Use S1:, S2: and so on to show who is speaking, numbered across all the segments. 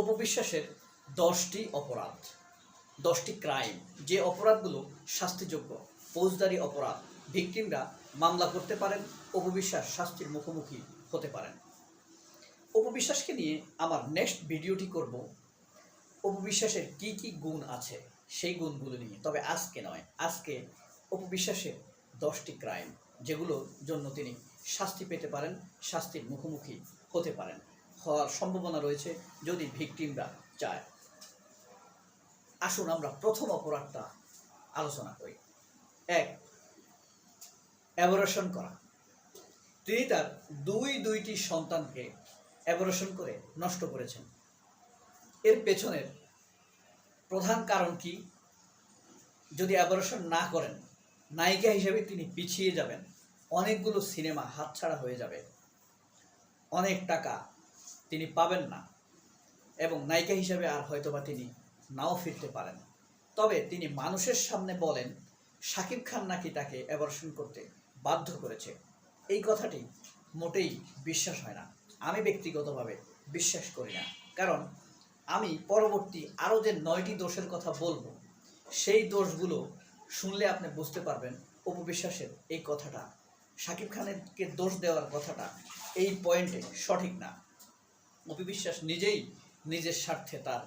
S1: অপবিশ্বাসের দশটি অপরাধ, দশটি ক্রাইম যে অপরাধগুলো শাস্তিযোগ্য, ফৌজদারি অপরাধ ভিকটিমরা মামলা করতে পারেন, অপবিশ্বাস শাস্তির মুখোমুখি হতে পারেন। অপবিশ্বাসকে নিয়ে আমার নেক্সট ভিডিওটি করব। অপবিশ্বাসের কি কি গুণ আছে সেই গুণগুলো নিয়ে। তবে আজকে নয়, আজকে অপবিশ্বাসের দশটি ক্রাইম যেগুলোর জন্য তিনি শাস্তি পেতে পারেন, শাস্তির মুখোমুখি হতে পারেন। হওয়ার সম্ভাবনা রয়েছে যদি ভিকটিমরা চায়। আসুন আমরা প্রথম অপরাধটা আলোচনা করি। এক অ্যাবরেশন করা। তিনি তার দুই দুইটি সন্তানকে অ্যাবরেশন করে নষ্ট করেছেন। এর পেছনের প্রধান কারণ কি? যদি অ্যাবরেশন না করেন, নায়িকা হিসেবে তিনি পিছিয়ে যাবেন। অনেকগুলো সিনেমা হাতছাড়া হয়ে যাবে। অনেক টাকা তিনি পাবেন না। এবং নায়িকা হিসেবে আর হয়তোবা তিনি নাও ফিরতে পারেন। তবে তিনি মানুষের সামনে বলেন, শাকিব খান নাকি তাকে অ্যাবর্শন করতে বাধ্য করেছে। এই কথাটি মোটেই বিশ্বাস হয় না। আমি ব্যক্তিগতভাবে বিশ্বাস করি না। কারণ আমি পরবর্তী আরও যে নয়টি দোষের কথা বলব, সেই দোষগুলো শুনলে আপনি বুঝতে পারবেন অপবিশ্বাসের এই কথাটা। শাকিব খানেরকে দোষ দেওয়ার কথাটা এই পয়েন্টে সঠিক না। অপবিশ্বাস নিজেই নিজের স্বার্থে তার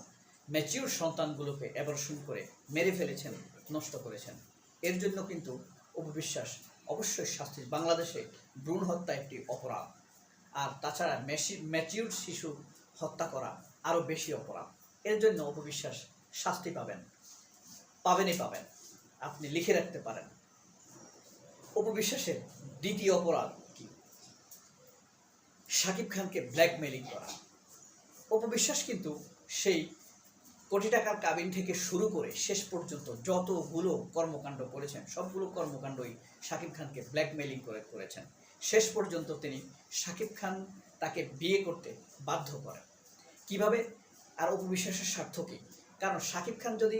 S1: ম্যাচিউর সন্তানগুলোকে অ্যাবর্শন করে মেরে ফেলেছেন, নষ্ট করেছেন। এর জন্য কিন্তু অপবিশ্বাস অবশ্যই শাস্তি বাংলাদেশে ভ্রূণ হত্যা একটি অপরাধ। আর তাছাড়া ম্যাচিউর শিশু হত্যা করা আরও বেশি অপরাধ। এর জন্য অপবিশ্বাস শাস্তি পাবেন, পাবেনই পাবেন। আপনি লিখে রাখতে পারেন। অপবিশ্বাসের দ্বিতীয় অপরাধ কি? শাকিব খানকে ব্ল্যাকমেলিং করা। অপবিশ্বাস কিন্তু সেই কোটি টাকার কাবিন থেকে শুরু করে শেষ পর্যন্ত যতগুলো কর্মকাণ্ড করেছেন, সবগুলো কর্মকাণ্ডই শাকিব খানকে ব্ল্যাকমেলিং করে করেছেন। শেষ পর্যন্ত তিনি শাকিব খান তাকে বিয়ে করতে বাধ্য করেন। কীভাবে? আর অপবিশ্বাসের স্বার্থ কী? কারণ শাকিব খান যদি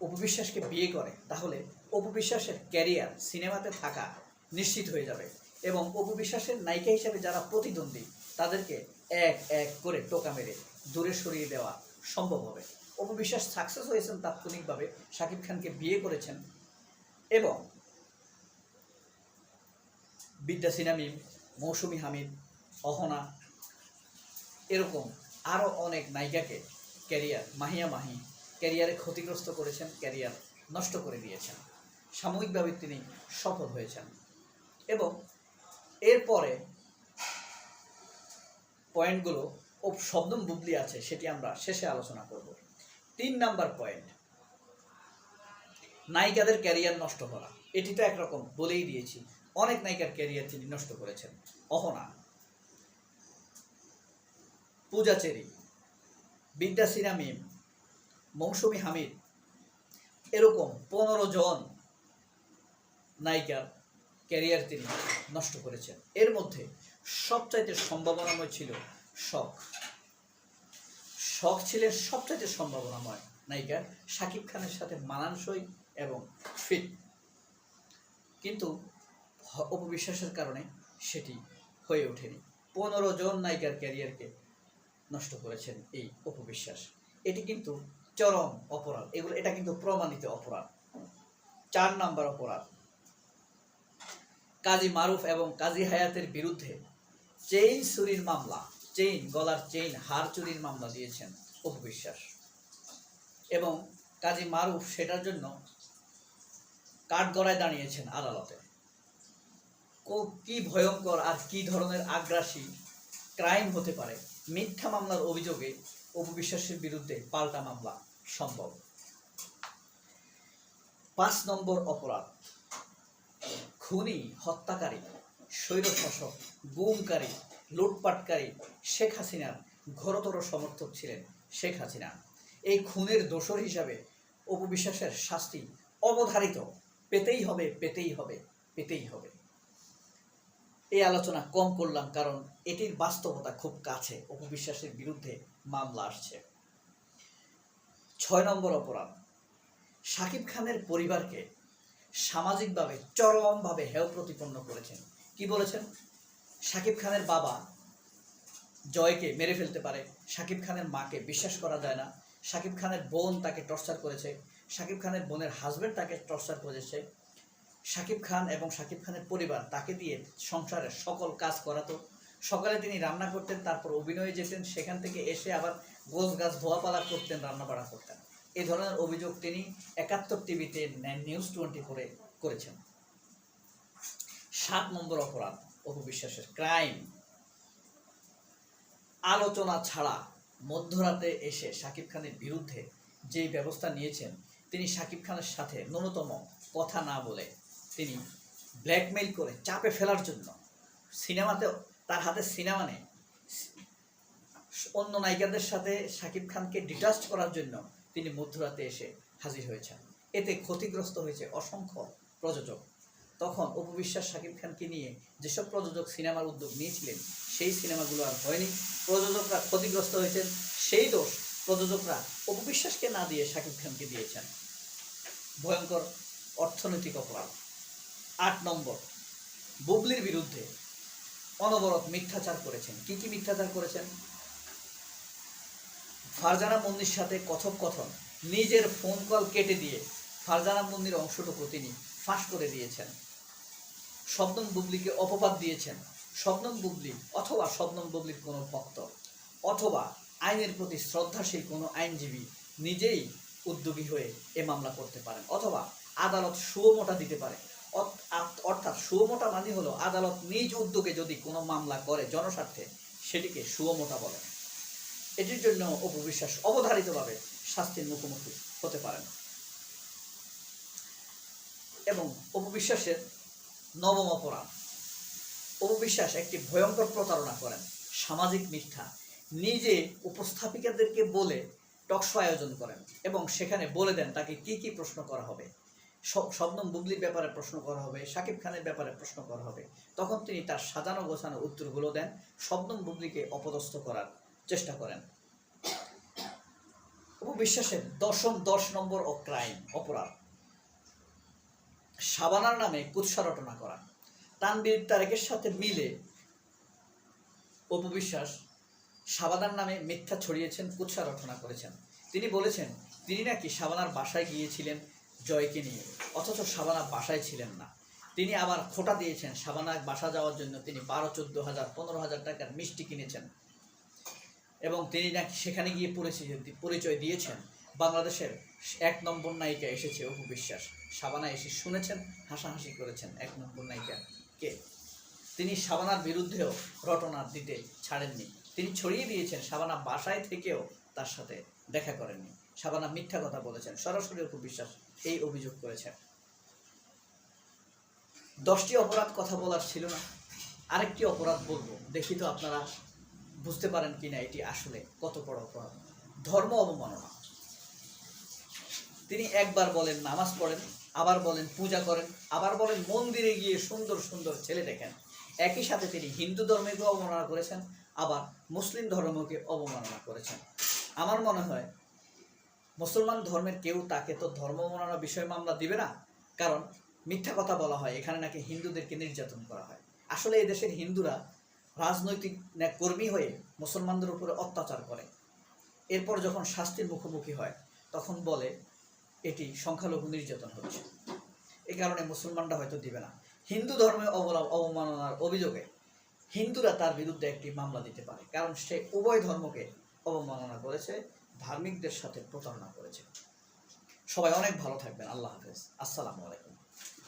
S1: অপবিশ্বাসকে বিয়ে করে, তাহলে অপবিশ্বাসের ক্যারিয়ার সিনেমাতে থাকা নিশ্চিত হয়ে যাবে এবং অপবিশ্বাসের নায়িকা হিসেবে যারা প্রতিদ্বন্দ্বী, তাদেরকে এক এক করে টোকা মেরে দূরে সরিয়ে দেওয়া সম্ভব হবে। অপবিশ্বাস সাকসেস হয়েছেন তাৎক্ষণিকভাবে। শাকিব খানকে বিয়ে করেছেন এবং বিদ্যা সিনামিম মৌসুমি হামিদ, অহনা, এরকম আরও অনেক নায়িকাকে ক্যারিয়ার মাহিয়া মাহি ক্যারিয়ারে ক্ষতিগ্রস্ত করেছেন ক্যারিয়ার নষ্ট করে দিয়েছেন। সাময়িকভাবে তিনি সফল হয়েছেন। এবং এরপরে পয়েন্টগুলো ও শব্দম বুবলি আছে, সেটি আমরা শেষে আলোচনা করব। তিন নাম্বার পয়েন্ট, নায়িকাদের ক্যারিয়ার নষ্ট করা। এটি তো একরকম বলেই দিয়েছি, অনেক নায়িকার ক্যারিয়ার তিনি নষ্ট করেছেন। অহনা, পূজা চেরি, বিদ্যা সিনা মিম, মৌসুমি হামিদ, এরকম পনেরো জন নায়িকার ক্যারিয়ার তিনি নষ্ট করেছেন। এর মধ্যে সবচাইতে সম্ভাবনাময় ছিল শখ। শখ ছিলেন সবচাইতে সম্ভাবনাময়। নায়িকা শাকিব খানের সাথে মানানসই এবং ফিট কিন্তু অপবিশ্বাসের কারণে সেটি হয়ে ওঠেনি। পনেরো জন নায়িকার ক্যারিয়ারকে নষ্ট করেছেন এই অপবিশ্বাস। এটি কিন্তু চরম অপরাধ। এগুলো, এটা কিন্তু প্রমাণিত অপরাধ। চার নাম্বার অপরাধ। কাজী মারুফ এবং কাজী হায়াতের বিরুদ্ধে চেইন চুরির মামলা, চেইন, গলার চেইন, হার চুরির মামলা দিয়েছেন অপবিশ্বাস এবং কাজী মারুফ সেটার জন্য কাঠগড়ায় দাঁড়িয়েছেন আদালতে। কো- কি ভয়ঙ্কর আর কি ধরনের আগ্রাসী ক্রাইম হতে পারে মিথ্যা মামলার অভিযোগে অপবিশ্বাসের বিরুদ্ধে পাল্টা মামলা সম্ভব। পাঁচ নম্বর অপরাধ, খুনি হত্যাকারী স্বৈরশাসক, গুমকারী, লুটপাটকারী শেখ হাসিনার ঘোরতর সমর্থক ছিলেন শেখ হাসিনা। এই খুনের দোষর হিসাবে অপবিশ্বাসের শাস্তি অবধারিত। পেতেই হবে পেতেই হবে পেতেই হবে। এই আলোচনা কম করলাম কারণ এটির বাস্তবতা খুব কাছে। অপবিশ্বাসের বিরুদ্ধে মামলা আসছে। ছয় নম্বর অপরাধ। শাকিব খানের পরিবারকে সামাজিকভাবে চরমভাবে হেয় প্রতিপন্ন করেছেন। কি বলেছেন? শাকিব খানের বাবা জয়কে মেরে ফেলতে পারে শাকিব খানের মাকে বিশ্বাস করা যায় না শাকিব খানের বোন তাকে টর্চার করেছে শাকিব খানের বোনের হাজবেন্ড তাকে টর্চার করেছে শাকিব খান এবং শাকিব খানের পরিবার তাকে দিয়ে সংসারের সকল কাজ করাতো। সকালে তিনি রান্না করতেন, তারপর অভিনয়ে যেতেন, সেখান থেকে এসে আবার গোছ গাছ ধোয়াপালা করতেন রান্না বাড়া করতেন। এ ধরনের অভিযোগ তিনি একাত্তর টিভিতে নিউজ টোয়েন্টি করে করেছেন। সাত নম্বর অপরাধ, অপবিশ্বাসের ক্রাইম। আলোচনা ছাড়া মধ্যরাতে এসে শাকিব খানের বিরুদ্ধে যেই ব্যবস্থা নিয়েছেন, তিনি শাকিব খানের সাথে ন্যূনতম কথা না বলে তিনি ব্ল্যাকমেইল করে চাপে ফেলার জন্য সিনেমাতে, তার হাতে সিনেমা নেই, অন্য নায়িকাদের সাথে শাকিব খানকে ডিটাস্ট করার জন্য তিনি মধ্যরাতে এসে হাজির হয়েছেন। এতে ক্ষতিগ্রস্ত হয়েছে অসংখ্য প্রযোজক। তখন অপবিশ্বাস শাকিব খানকে নিয়ে যেসব প্রযোজক সিনেমার উদ্যোগ নিয়েছিলেন, সেই সিনেমাগুলো আর হয়নি। প্রযোজকরা ক্ষতিগ্রস্ত হয়েছেন, সেই দোষ প্রযোজকরা অপবিশ্বাসকে না দিয়ে শাকিব খানকে দিয়েছেন। ভয়ঙ্কর অর্থনৈতিক অপরাধ। আট নম্বর, বুবলির বিরুদ্ধে অনবরত মিথ্যাচার করেছেন। কি কি মিথ্যাচার করেছেন? ফারজানা মুন্নির সাথে কথোপকথন নিজের ফোন কল কেটে দিয়ে ফারজানা মুন্নির অংশটুকু তিনি ফাঁস করে দিয়েছেন। শবনম বুবলিকে অপবাদ দিয়েছেন। শবনম বুবলি অথবা শবনম বুবলির কোনো ভক্ত। অথবা আইনের প্রতি শ্রদ্ধাশীল কোনো আইনজীবী নিজেই উদ্যোগী হয়ে এ মামলা করতে পারেন। অথবা আদালত সুমোটা দিতে পারে। অর্থাৎ সুমোটা মানে হলো আদালত নিজ উদ্যোগে যদি কোনো মামলা করে জনস্বার্থে, সেটিকে সুমোটা বলে। এটির জন্য অপবিশ্বাস অবধারিতভাবে শাস্তির মুখোমুখি হতে পারেন এবং অপবিশ্বাসের নবম অপরাধ। অপবিশ্বাস একটি ভয়ঙ্কর প্রতারণা করেন। সামাজিক মিথ্যা। নিজে উপস্থাপিকাদেরকে বলে টকশো আয়োজন করেন এবং সেখানে বলে দেন তাকে কি কি প্রশ্ন করা হবে। শবনম বুবলির ব্যাপারে প্রশ্ন করা হবে শাকিব খানের ব্যাপারে প্রশ্ন করা হবে। তখন তিনি তার সাজানো গোছানো উত্তরগুলো দেন, শবনম বুবলিকে অপদস্থ করার চেষ্টা করেন। অপবিশ্বাসের দশম দশ নম্বর ও ক্রাইম, অপরাধ। সাবানার নামে কুৎসা রটনা করা। তানবীর তারেকের সাথে মিলে অপবিশ্বাস সাবানার নামে মিথ্যা ছড়িয়েছেন, কুৎসা রটনা করেছেন। তিনি বলেছেন, তিনি নাকি সাবানার বাসায় গিয়েছিলেন জয়কে নিয়ে, অথচ সাবানা বাসায় ছিলেন না। তিনি আবার খোটা দিয়েছেন সাবানার বাসা যাওয়ার জন্য তিনি বারো, চোদ্দ হাজার, পনেরো হাজার টাকার মিষ্টি কিনেছেন। এবং তিনি নাকি সেখানে গিয়ে পরিচয় দিয়েছেন। বাংলাদেশের এক নম্বর নায়িকা এসেছে অপু বিশ্বাস। সাবানা এসে শুনেছেন, হাসাহাসি করেছেন এক নম্বর নায়িকা কে? তিনি সাবানার বিরুদ্ধেও রটনা দিতে ছাড়েননি। তিনি ছড়িয়ে দিয়েছেন, সাবানা বাসায় থেকেও তার সাথে দেখা করেননি। সাবানা মিথ্যা কথা বলেছেন, সরাসরি অপু বিশ্বাস এই অভিযোগ করেছেন। দশটি অপরাধ কথা বলার ছিল না। আরেকটি অপরাধ বলব, দেখি তো আপনারা বুঝতে পারেন কিনা এটি আসলে কত বড় অপরাধ। ধর্ম অবমাননা। তিনি একবার বলেন নামাজ পড়েন, আবার বলেন পূজা করেন, আবার বলেন মন্দিরে গিয়ে সুন্দর সুন্দর ছেলে দেখেন। একই সাথে তিনি হিন্দু ধর্মকে অবমাননা করেছেন, আবার মুসলিম ধর্মকে অবমাননা করেছেন। আমার মনে হয় মুসলমান ধর্মের কেউ তাকে তো ধর্ম অবমাননা বিষয় মামলা দিবে না, কারণ মিথ্যা কথা বলা হয়, এখানে নাকি হিন্দুদেরকে নির্যাতন করা হয়। আসলে এই দেশের হিন্দুরা রাজনৈতিক কর্মী হয়ে মুসলমানদের উপরে অত্যাচার করে। এরপর যখন শাস্তির মুখোমুখি হয়, তখন বলে এটি সংখ্যালঘু নির্যাতন হচ্ছে এ কারণে মুসলমানরা হয়তো দিবে না। হিন্দু ধর্মে অবমাননার অভিযোগে হিন্দুরা তার বিরুদ্ধে একটি মামলা দিতে পারে। কারণ সে উভয় ধর্মকে অবমাননা করেছে, ধার্মিকদের সাথে প্রতারণা করেছে। সবাই অনেক ভালো থাকবেন। আল্লাহ হাফেজ। আসসালামু আলাইকুম।